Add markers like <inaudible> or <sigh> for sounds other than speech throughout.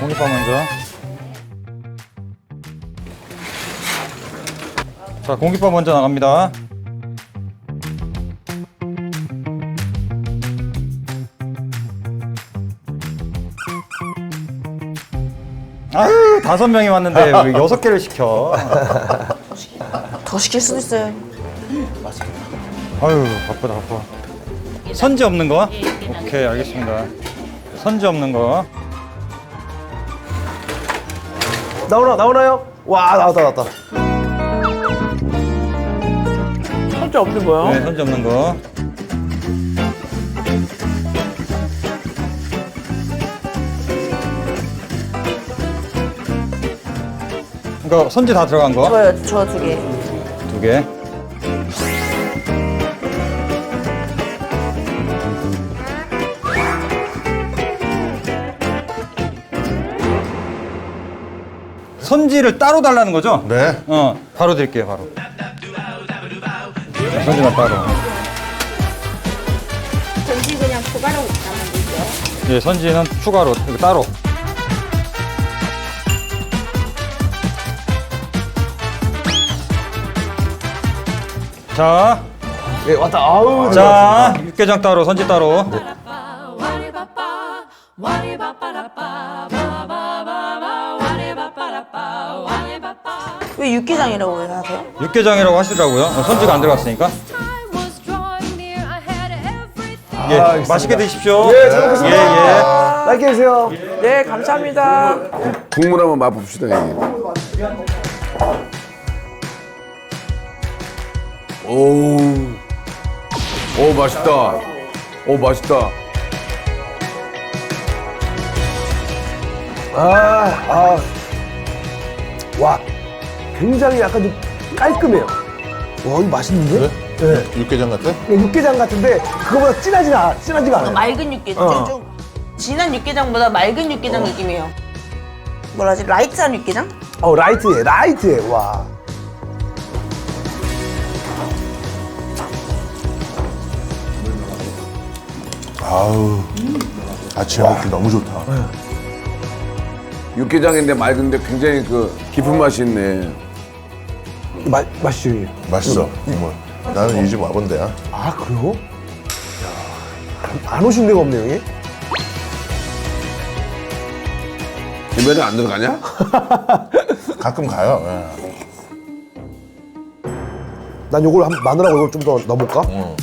공깃밥 먼저. 자, 공깃밥 먼저 나갑니다. 아유, 다섯 명이 왔는데 <laughs> 왜 여섯 개를 시켜? 더 시킬 수도 있어요. 아유, 바쁘다, 바빠. 선지 없는 거? 오케이, 알겠습니다. 선지 없는 거. 나오나 나오나요? 와 나왔다 나왔다. 진짜 없는 거요? 네, 선지 없는 거. 이거 선지 다 들어간 거? 저요, 저 두 개. 두 개. 선지를 따로 달라는 거죠? 네. 어, 바로 드릴게요, 바로. 네, 선지만 따로. 전지 그냥 추가로 담으면 되죠. 예, 선지는 추가로, 이거 따로. 자, 예 왔다. 아우. 자, 육개장 따로, 선지 따로. 왜 육개장이라고 하세요? 육개장이라고 하시더라고요. 어, 선지가 안 들어갔으니까. 예, 알겠습니다. 맛있게 드십시오. 예, 잘 먹겠습니다. 예, 예. 맛있게 드세요. 네, 감사합니다. 국물 한번 맛봅시다 형님. 오우, 오 맛있다. 오 맛있다. 아, 아. 와, 굉장히 약간 좀 깔끔해요. 와, 이거 맛있는데? 네. 육개장 같아? 이거 육개장 같은데 그거보다 진하지 않아, 진하지가 않아요. 맑은 육개장. 어. 좀 진한 육개장보다 맑은 육개장 느낌이에요. 뭐라 하지? 라이트한 육개장? 어, 라이트해, 라이트해. 와. 아우. 아침에 먹기 너무 좋다. 육개장인데 맑은데 굉장히 그 깊은 맛이 있네. 맛, 형님. 맛있어, 정말. 나는 이 집 와본데야. 아, 그래요? 야, 안 오신 데가 없네, 형님. 입에는 안 들어가냐? <laughs> 가끔 가요. 예. 난 요걸 한 마늘하고 이걸 좀 더 넣어볼까? 응.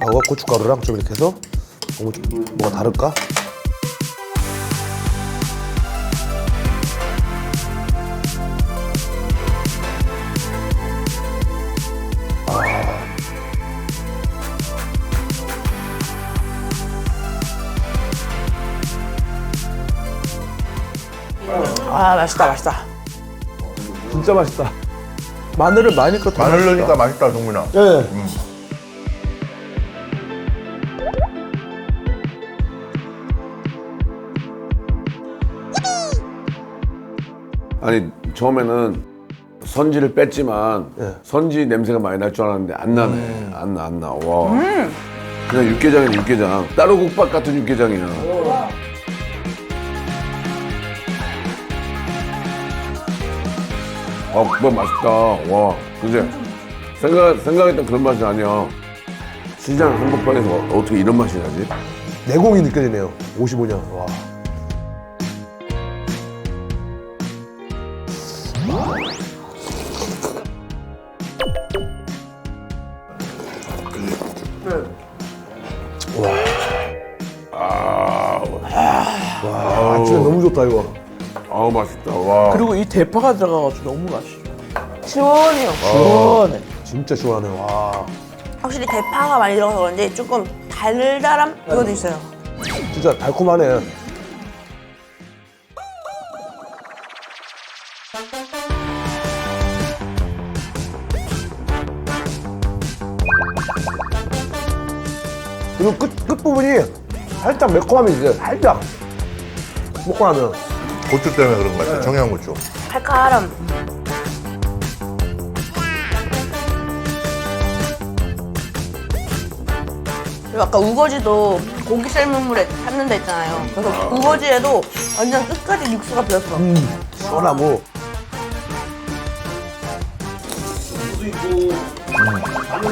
하고 고춧가루랑 좀 이렇게 해서 너무 좀 뭐가 다를까? 아, 맛있다, 맛있다. 진짜 맛있다. 마늘을 많이 넣고 마늘 넣으니까 맛있다, 동민아. 예. 아니 처음에는 선지를 뺐지만 예. 선지 냄새가 많이 날 줄 알았는데 안 나네. 안 나, 안 나. 와. 그냥 육개장이야 육개장. 따로 국밥 같은 육개장이야. 아, 국밥 맛있다. 와, 그제 생각 생각했던 그런 맛이 아니야. 시장 한복판에서 어떻게 이런 맛이 나지? 내공이 느껴지네요. 55년. 와. 와, 아침에 너무 좋다 이거. 아우 맛있다. 와. 그리고 이 대파가 들어가가지고 너무 맛있어. 시원해요. 시원해. 진짜 시원하네. 와, 확실히 대파가 많이 들어가서 그런지 조금 달달함? 이것도 있어요. 진짜 달콤하네. 그리고 끝, 끝부분이 살짝 매콤함이 있어요. 살짝. 먹고 나면. 고추 때문에 그런 것 같아, 청양고추. 칼칼함. 그리고 아까 우거지도 고기 삶은 물에 삶는다 했잖아요. 그래서 우거지에도 완전 끝까지 육수가 배었어. 시원하고. 아고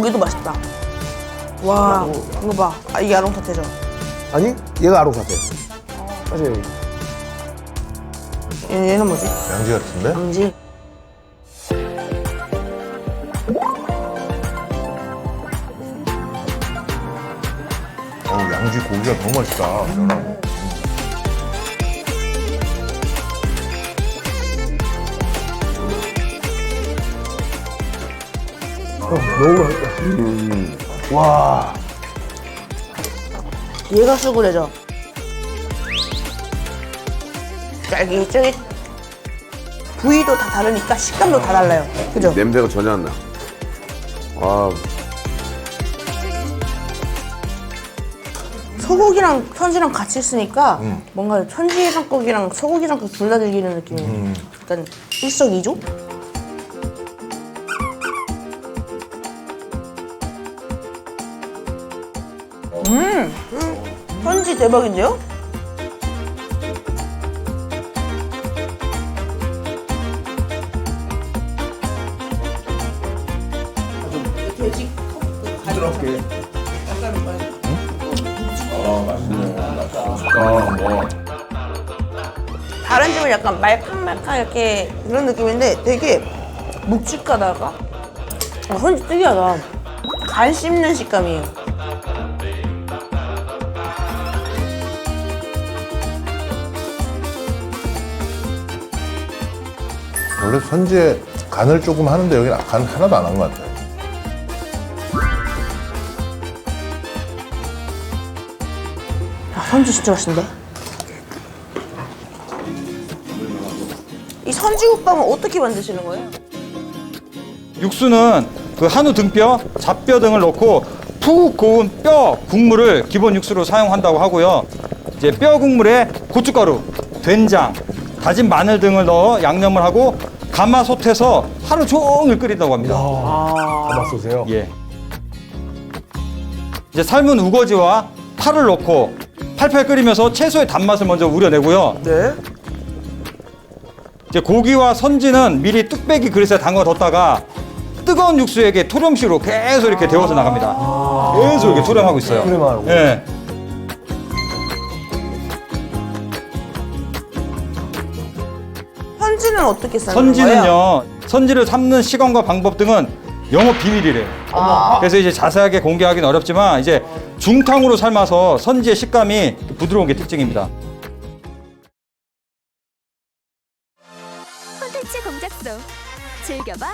기도 맛있다. 와 이거 봐. 아, 이게 아롱타테죠. 아니, 얘가 아롱 사태. 사실 여기. 얘- 얘는 뭐지? 양지 같은데? 양지. 어우, 양지 고기가 너무 맛있다. 시원하고. 너무 맛있다. 와. 얘가 수구레죠. 쫄깃쫄깃. 부위도 다 다르니까 식감도 다 달라요. 그죠? 냄새가 전혀 안 나. 아, 소고기랑 선지랑 같이 쓰니까 뭔가 천지해장국이랑 소고기장국 둘다 즐기는 느낌이 약간 일석이조? 음! 선지 대박인데요? 아, 뭐. 다른 집은 약간 말캉말캉 이렇게 그런 느낌인데 되게 묵직하다가 아, 선지 특이하다. 간 씹는 식감이에요. 원래 선지에 간을 조금 하는데 여기는 간 하나도 안 한 것 같아요. 아, 선지 진짜 맛있는데? 이 선지국밥은 어떻게 만드시는 거예요? 육수는 그 한우 등뼈, 잡뼈 등을 넣고 푹 고운 뼈 국물을 기본 육수로 사용한다고 하고요. 이제 뼈 국물에 고춧가루, 된장, 다진 마늘 등을 넣어 양념을 하고 가마솥에서 하루 종일 끓인다고 합니다. 가마솥에요. 예. 이제 삶은 우거지와 파를 넣고 팔팔 끓이면서 채소의 단맛을 먼저 우려내고요. 네. 이제 고기와 선지는 미리 뚝배기 그릇에 담가 뒀다가 뜨거운 육수에게 토렴식으로 계속 이렇게 데워서 나갑니다. 계속 이렇게 토렴하고 있어요. 토렴하고. 예. 선지는 어떻게 삶는 거예요? 선지는요, 선지를 삶는 시간과 방법 등은 영업 비밀이래요. 그래서 이제 자세하게 공개하기는 어렵지만 이제 중탕으로 삶아서 선지의 식감이 부드러운 게 특징입니다. 콘텐츠 공작소 즐겨봐